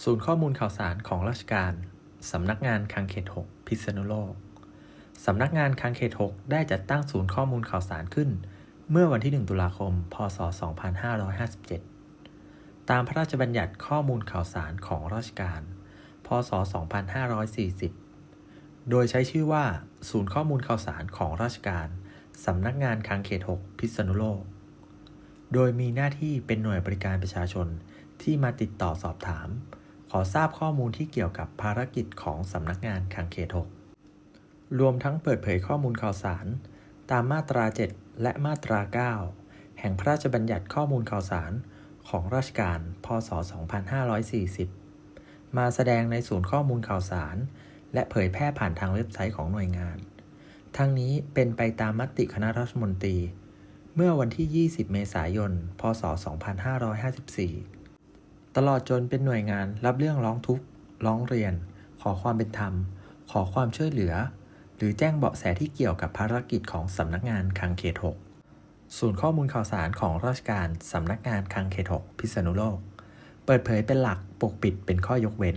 ศูนย์ข้อมูลข่าวสารของราชการ สำนักงานคังเขต 6 พิษณุโลก สำนักงานคังเขต 6 ได้จัดตั้งศูนย์ข้อมูลข่าวสารขึ้น เมื่อวันที่ 1 ตุลาคม พศ 2557 ตามพระราชบัญญัติข้อมูลข่าวสารของราชการ พศ 2540 โดยใช้ชื่อว่า ศูนย์ข้อมูลข่าวสารของราชการ สำนักงานคังเขต 6 พิษณุโลก โดยมีหน้าที่เป็นหน่วยบริการประชาชนที่มาติดต่อสอบถาม ขอทราบข้อมูลที่เกี่ยวกับภารกิจของสำนักงานคังเขต6รวมทั้งเปิดเผยข้อมูลข่าวสาร ตามมาตรา 7 และมาตรา 9 แห่งพระราชบัญญัติข้อมูลข่าวสารของราชการ พศ 2540 มาแสดงในศูนย์ข้อมูลข่าวสาร และเผยแพร่ผ่านทางเว็บไซต์ของหน่วยงาน ทั้งนี้เป็นไปตามมติคณะรัฐมนตรี เมื่อวันที่ 20 เมษายน พศ 2554 ตลอดจนเป็นหน่วยงานรับเรื่องร้องทุกข์ ร้องเรียน ขอความเป็นธรรม ขอความช่วยเหลือ หรือแจ้งเบาะแสที่เกี่ยวกับภารกิจของสำนักงานคังเขต 6 ศูนย์ข้อมูลข่าวสารของราชการสำนักงานคังเขต 6 พิษณุโลก เปิดเผยเป็นหลักปกปิดเป็นข้อยกเว้น